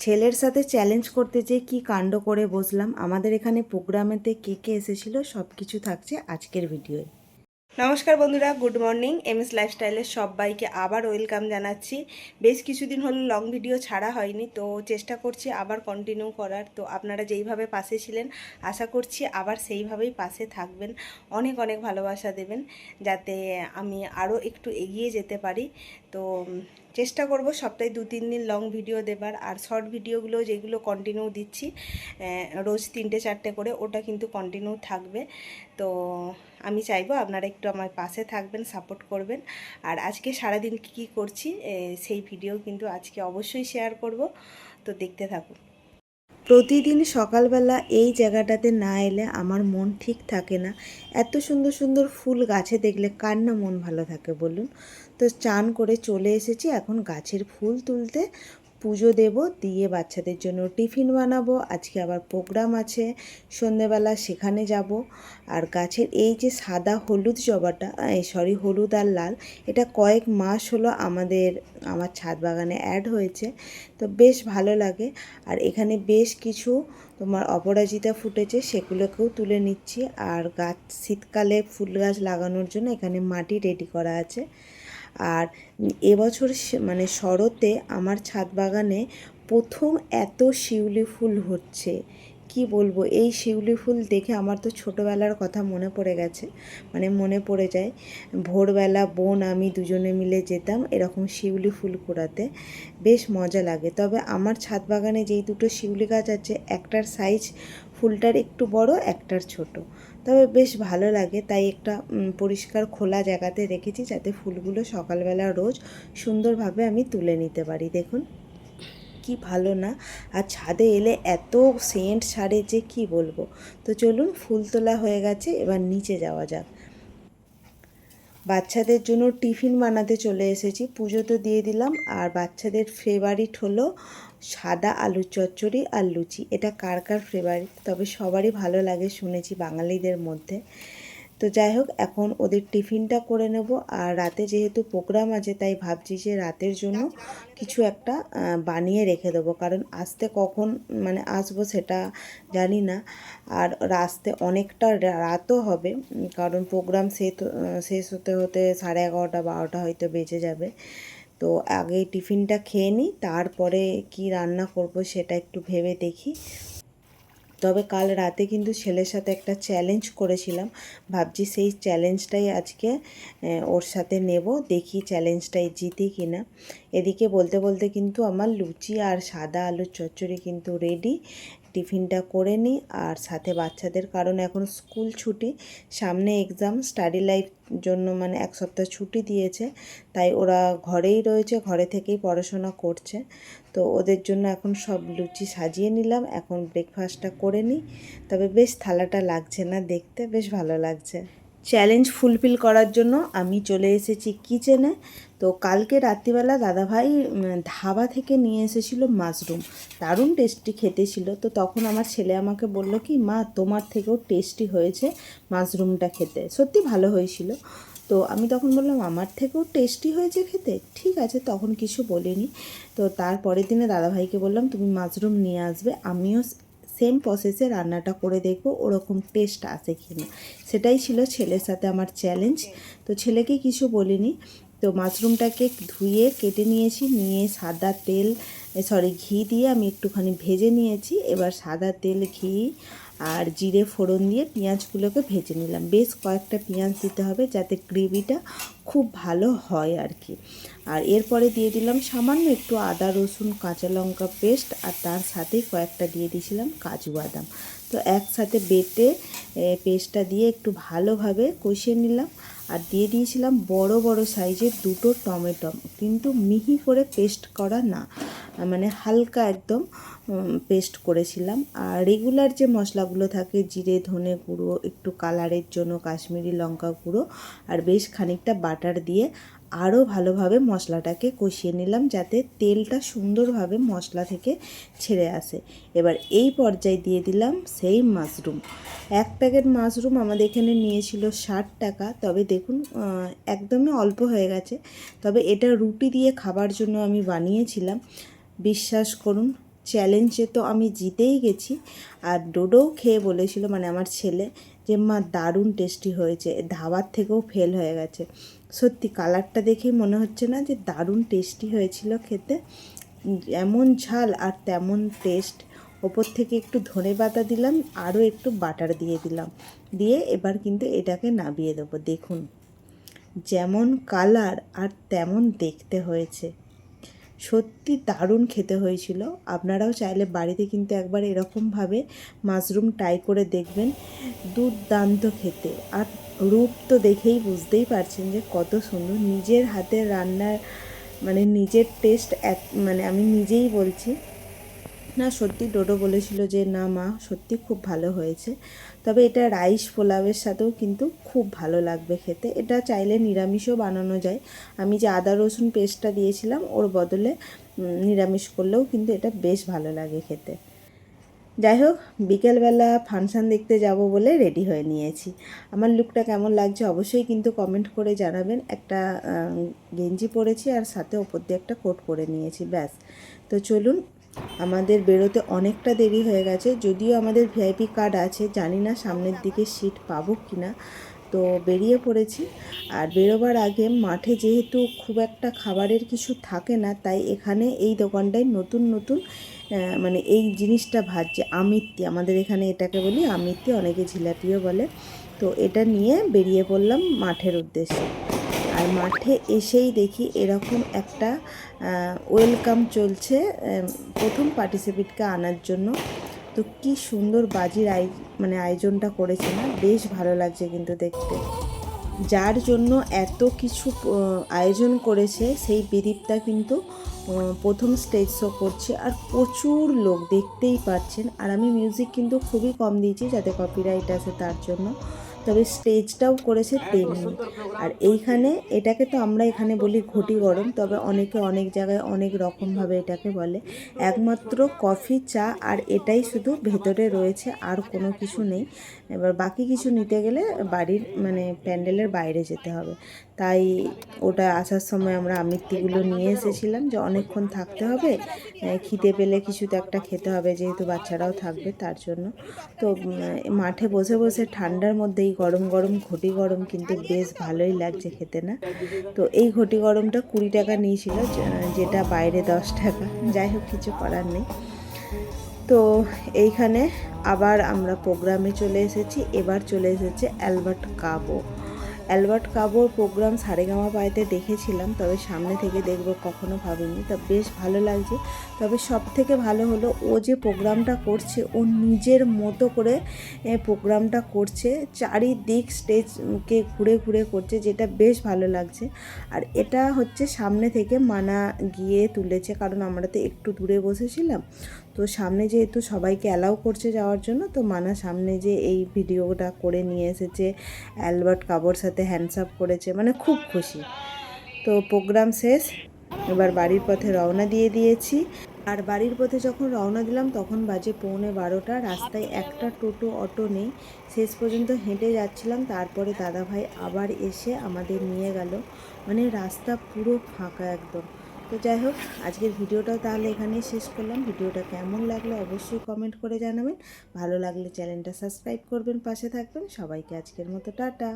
ছেলের সাথে চ্যালেঞ্জ করতে যে কি কাণ্ড করে বসলাম, আমাদের এখানে প্রোগ্রামেতে কে কে এসেছিল সব কিছু থাকছে আজকের ভিডিওয়ে নমস্কার বন্ধুরা গুড মর্নিং এম এস লাইফস্টাইলের সবাইকে আবার ওয়েলকাম জানাচ্ছি। বেশ কিছুদিন হলো লং ভিডিও ছাড়া হয়নি, তো চেষ্টা করছি আবার কন্টিনিউ করার। তো আপনারা যেইভাবে পাশে ছিলেন, আশা করছি আবার সেইভাবেই পাশে থাকবেন। অনেক অনেক ভালোবাসা দেবেন, যাতে আমি আরও একটু এগিয়ে যেতে পারি। তো চেষ্টা করব সপ্তাহে দু, তিন দিন লং ভিডিও দেবার। আর শর্ট ভিডিওগুলো যেগুলো কন্টিনিউ দিচ্ছি রোজ তিনটে, চারটে করে, ওটা কিন্তু কন্টিনিউ থাকবে। তো আমি চাইব আপনারা একটু আমার পাশে থাকবেন সাপোর্ট করবেন। আর আজকে সারাদিন কী কী করছি সেই ভিডিও কিন্তু আজকে অবশ্যই শেয়ার করব। তো দেখতে থাকুন। প্রতিদিন সকালবেলা এই জায়গাটাতে না এলে আমার মন ঠিক থাকে না। এত সুন্দর সুন্দর ফুল গাছে দেখলে কার না মন ভালো থাকে বলুন? তো চান করে চলে এসেছি, এখন গাছের ফুল তুলতে পুজো দেব, দিয়ে বাচ্চাদের জন্য টিফিন বানাবো। আজকে আবার প্রোগ্রাম আছে, সন্ধেবেলা সেখানে যাব। আর গাছের এই যে সাদা হলুদ জবাটা সরি হলুদ আর লাল, এটা কয়েক মাস হলো আমাদের, আমার ছাদ বাগানে অ্যাড হয়েছে। তো বেশ ভালো লাগে। আর এখানে বেশ কিছু তোমার অপরাজিতা ফুটেছে, সেগুলোকেও তুলে নিচ্ছি। আর গাছ শীতকালে ফুল গাছ লাগানোর জন্য এখানে মাটি রেডি করা আছে। আর এবছর মানে শরতে আমার ছাদ বাগানে প্রথম এত শিউলি ফুল হচ্ছে। কি বলব? এই শিউলি ফুল দেখে আমার তো ছোটোবেলার কথা মনে পড়ে গেছে। মানে মনে পড়ে যায়, ভোরবেলা বোন আমি দুজনে মিলে যেতাম এরকম শিউলি ফুল কুড়াতে। বেশ মজা লাগে। তবে আমার ছাদ বাগানে যেই দুটো শিউলি গাছ আছে, একটার সাইজ ফুলটার একটু বড়, একটার ছোট। তবে বেশ ভালো লাগে। তাই একটা পরিষ্কার খোলা জায়গাতে রেখেছি যাতে ফুলগুলো সকালবেলা রোজ সুন্দরভাবে আমি তুলে নিতে পারি। দেখুন, কি ভালো না? আর ছাদে এলে এত সেন্ট ছাড়ে যে কি বলব? তো চলুন, ফুল তোলা হয়ে গেছে, এবার নিচে যাওয়া যাক। বাচ্চাদের জন্য টিফিন বানাতে চলে এসেছি। পুজো তো দিয়ে দিলাম। আর বাচ্চাদের ফেভারিট হলো সাদা আলু চচ্চড়ি আর লুচি। এটা কার কার ফেভারিট তবে সবারই ভালো লাগে শুনেছি বাঙালিদের মধ্যে। তো যাই হোক, এখন ওদের টিফিনটা করে নেব। আর রাতে যেহেতু প্রোগ্রাম আছে, তাই ভাবছি যে রাতের জন্য কিছু একটা বানিয়ে রেখে দেবো। কারণ আসতে কখন মানে আসব সেটা জানি না। আর আসতে অনেকটা রাতও হবে। কারণ প্রোগ্রাম শেষ শেষ হতে হতে সাড়ে এগারোটা, বারোটা হয়তো বেজে যাবে। তো আগে টিফিনটা খেয়ে নিই, তারপরে কি রান্না করব সেটা একটু ভেবে দেখি। তবে কাল রাতে কিন্তু ছেলের সাথে একটা চ্যালেঞ্জ করেছিলাম। ভাবছি সেই চ্যালেঞ্জটাই আজকে ওর সাথে নেব, দেখি চ্যালেঞ্জটাই জিতি কি না এদিকে বলতে বলতে কিন্তু আমার লুচি আর সাদা আলুর চচ্চড়ি কিন্তু রেডি টিফিনটা করে নিই আর সাথে বাচ্চাদের, কারণ এখন স্কুল ছুটি। সামনে এক্সাম স্টাডি লাইফ জন্য মানে এক সপ্তাহ ছুটি দিয়েছে, তাই ওরা ঘরেই রয়েছে, ঘরে থেকেই পড়াশোনা করছে। তো ওদের জন্য এখন সব লুচি সাজিয়ে নিলাম, এখন ব্রেকফাস্টটা করে নিই। তবে বেশ থালাটা লাগছে না দেখতে, বেশ ভালো লাগছে। চ্যালেঞ্জ ফুলফিল করার জন্য আমি চলে এসেছি কিচেনে তো কালকে রাত্রিবেলা দাদাভাই ধাবা থেকে নিয়ে এসেছিল মাশরুম দারুণ টেস্টি খেতে ছিল। তো তখন আমার ছেলে আমাকে বলল কি, মা, তোমার থেকেও টেস্টি হয়েছে মাশরুমটা খেতে। সত্যি ভালো হয়েছিল। তো আমি তখন বললাম, আমার থেকেও টেস্টি হয়েছে খেতে? ঠিক আছে। তখন কিছু বলিনি। তো তারপরের দিনে দাদাভাইকে বললাম, তুমি মাশরুম নিয়ে আসবে। আমিও সেম প্রসেসে রান্নাটা করে দেখব, ওরকম টেস্ট আসে কি না সেটাই ছিল ছেলের সাথে আমার চ্যালেঞ্জ তো ছেলেকে কিছু বলিনি। তো মাশরুমটাকে ধুয়ে কেটে নিয়েছি, নিয়ে সাদা তেল সরি ঘি দিয়ে আমি একটুখানি ভেজে নিয়েছি। এবার সাদা তেল, ঘি আর জিরে ফোড়ন দিয়ে পেঁয়াজগুলোকে ভেজে নিলাম। বেশ কয়েকটা পেঁয়াজ দিতে হবে যাতে গ্রেভিটা খুব ভালো হয় আর কি। আর এরপরে দিয়ে দিলাম সামান্য একটু আদা, রসুন, কাঁচা লঙ্কা পেস্ট আর তার সাথে কয়েকটা দিয়ে দিয়েছিলাম কাজু বাদাম। তো একসাথে বেটে পেস্টটা দিয়ে একটু ভালোভাবে কষিয়ে নিলাম আর দিয়ে দিয়েছিলাম বড় বড় সাইজের দুটো টমেটো। কিন্তু মিহি করে পেস্ট করা না মানে হালকা একদম পেস্ট করেছিলাম। আর রেগুলার যে মশলাগুলো থাকে, জিরে, ধনে গুঁড়ো, একটু কালারের জন্য কাশ্মীরি লঙ্কা গুঁড়ো আর বেশ খানিকটা বাটার দিয়ে আরও ভালোভাবে মশলাটাকে কষিয়ে নিলাম যাতে তেলটা সুন্দরভাবে মশলা থেকে ছেড়ে আসে। এবার এই পর্যায়ে দিয়ে দিলাম সেই মাশরুম। এক প্যাকেট মাশরুম আমাদের এখানে নিয়েছিল ষাট টাকা, তবে দেখুন একদমই অল্প হয়ে গেছে। তবে এটা রুটি দিয়ে খাবার জন্য আমি বানিয়েছিলাম। বিশ্বাস করুন চ্যালেঞ্জে তো আমি জিতেই গেছি। আর ডোডোও খেয়ে বলেছিল মানে আমার ছেলে যে মা দারুণ টেস্টি হয়েছে। ধাবার থেকেও ফেল হয়ে গেছে। সত্যি কালারটা দেখেই মনে হচ্ছে না যে দারুণ টেস্টি হয়েছিল খেতে। এমন ঝাল আর তেমন টেস্ট ওপর থেকে একটু ধনে পাতা দিলাম, আরও একটু বাটার দিয়ে দিলাম। দিয়ে এবার কিন্তু এটাকে নাবিয়ে দেবো, দেখুন। যেমন কালার আর তেমন দেখতে হয়েছে। সত্যি দারুণ খেতে হয়েছিল। আপনারাও চাইলে বাড়িতে কিন্তু একবার এরকমভাবে মাশরুম ট্রাই করে দেখবেন। দুর্দান্ত খেতে। আর রূপ তো দেখেই বুঝতেই পারছেন যে কত সুন্দর। নিজের হাতের রান্নার মানে নিজের টেস্ট এক মানে আমি নিজেই বলছি না, সত্যি ডোডো বলেছিল যে, না মা, সত্যি খুব ভালো হয়েছে। তবে এটা রাইস পোলাওয়ের সাথেও কিন্তু খুব ভালো লাগবে খেতে। এটা চাইলে নিরামিষও বানানো যায়। আমি যে আদা রসুন পেস্টটা দিয়েছিলাম, ওর বদলে নিরামিষ করলেও কিন্তু এটা বেশ ভালো লাগে খেতে। যাই হোক, বিকেলবেলা ফাংশান দেখতে যাব বলে রেডি হয়ে নিয়েছি। আমার লুকটা কেমন লাগছে অবশ্যই কিন্তু কমেন্ট করে জানাবেন। একটা গেঞ্জি পরেছি আর সাথে ওপর দিয়ে একটা কোট পরে নিয়েছি, ব্যাস। তো চলুন আমাদের বেরোতে অনেকটা দেরি হয়ে গেছে, যদিও আমাদের ভিআইপি কার্ড আছে, জানি না সামনের দিকে সিট পাবো কি না তো বেরিয়ে পড়েছি। আর বেরোবার আগে মাঠে যেহেতু খুব একটা খাবারের কিছু থাকে না, তাই এখানে এই দোকানটায় নতুন নতুন মানে এই জিনিসটা ভাজছে, আমিত্তি। আমাদের এখানে এটাকে বলি আমিত্তি, অনেকে জিলাপিও বলে। তো এটা নিয়ে বেরিয়ে পড়লাম মাঠের উদ্দেশ্যে। আর মাঠে এসেই দেখি এরকম একটা ওয়েলকাম চলছে প্রথম পার্টিসিপেটকে আনার জন্য। তো কি সুন্দর বাজির আই মানে আয়োজনটা করেছে না? বেশ ভালো লাগছে কিন্তু দেখতে। যার জন্য এত কিছু আয়োজন করেছে, সেই বিদীপটা কিন্তু প্রথম স্টেজ শো করছে। আর প্রচুর লোক দেখতেই পাচ্ছেন। আর আমি মিউজিক কিন্তু খুবই কম দিয়েছি যাতে কপিরাইট আসে তার জন্য। তবে স্টেজটাও করেছে তেমনি। আর এইখানে, এটাকে তো আমরা এখানে বলি ঘটি গরম, তবে অনেকে অনেক জায়গায় অনেক রকমভাবে এটাকে বলে। একমাত্র কফি, চা, আর এটাই শুধু ভেতরে রয়েছে, আর কোনো কিছু নেই। এবার বাকি কিছু নিতে গেলে বাড়ির মানে প্যান্ডেলের বাইরে যেতে হবে। তাই ওটা আসার সময় আমরা আমিত্তিগুলো নিয়ে এসেছিলাম যে অনেকক্ষণ থাকতে হবে খিদে পেলে কিছু তো একটা খেতে হবে যেহেতু বাচ্চারাও থাকবে তার জন্য। তো মাঠে বসে বসে ঠান্ডার মধ্যে এই গরম গরম ঘটি গরম কিন্তু বেশ ভালোই লাগছে খেতে না? তো এই ঘটি গরমটা কুড়ি টাকা নিয়েছিল যেটা বাইরে দশ টাকা। যাই হোক, কিছু করার নেই। তো এইখানে আবার আমরা প্রোগ্রামে চলে এসেছি, এবার চলে এসেছে অ্যালবার্ট কাবো। অ্যালবার্ট কাবোর প্রোগ্রাম সারেগামা পাইতে দেখেছিলাম, তবে সামনে থেকে দেখব কখনো ভাবিনি। তা বেশ ভালো লাগছে। তবে সব থেকে ভালো হলো, ও যে প্রোগ্রামটা করছে, ও নিজের মতো করে প্রোগ্রামটা করছে, চারিদিক স্টেজকে ঘুরে ঘুরে করছে, যেটা বেশ ভালো লাগছে। আর এটা হচ্ছে সামনে থেকে মানা গিয়ে তুলেছে, কারণ আমরা তো একটু দূরে বসেছিলাম। তো সামনে যেহেতু সবাইকে অ্যালাউ করছে যাওয়ার জন্য, তো মানা সামনে যে এই ভিডিওটা করে নিয়ে এসেছে, অ্যালবার্ট কাবোর সাথে হ্যান্ডসাপ করেছে মানে খুব খুশি। তো প্রোগ্রাম শেষ, এবার বাড়ির পথে রওনা দিয়ে দিয়েছি। আর বাড়ির পথে যখন রওনা দিলাম, তখন বাজে পৌনে বারোটা, রাস্তায় একটা টোটো, অটো নেই। শেষ পর্যন্ত হেঁটে যাচ্ছিলাম, তারপরে দাদাভাই আবার এসে আমাদের নিয়ে গেল। মানে রাস্তা পুরো ফাঁকা একদম। তো যাই হোক, আজকের ভিডিওটাও তাহলে এখানেই শেষ করলাম। ভিডিওটা কেমন লাগল অবশ্যই কমেন্ট করে জানাবেন। ভালো লাগলে চ্যানেলটা সাবস্ক্রাইব করবেন, পাশে থাকবেন। সবাইকে আজকের মতো টাটা।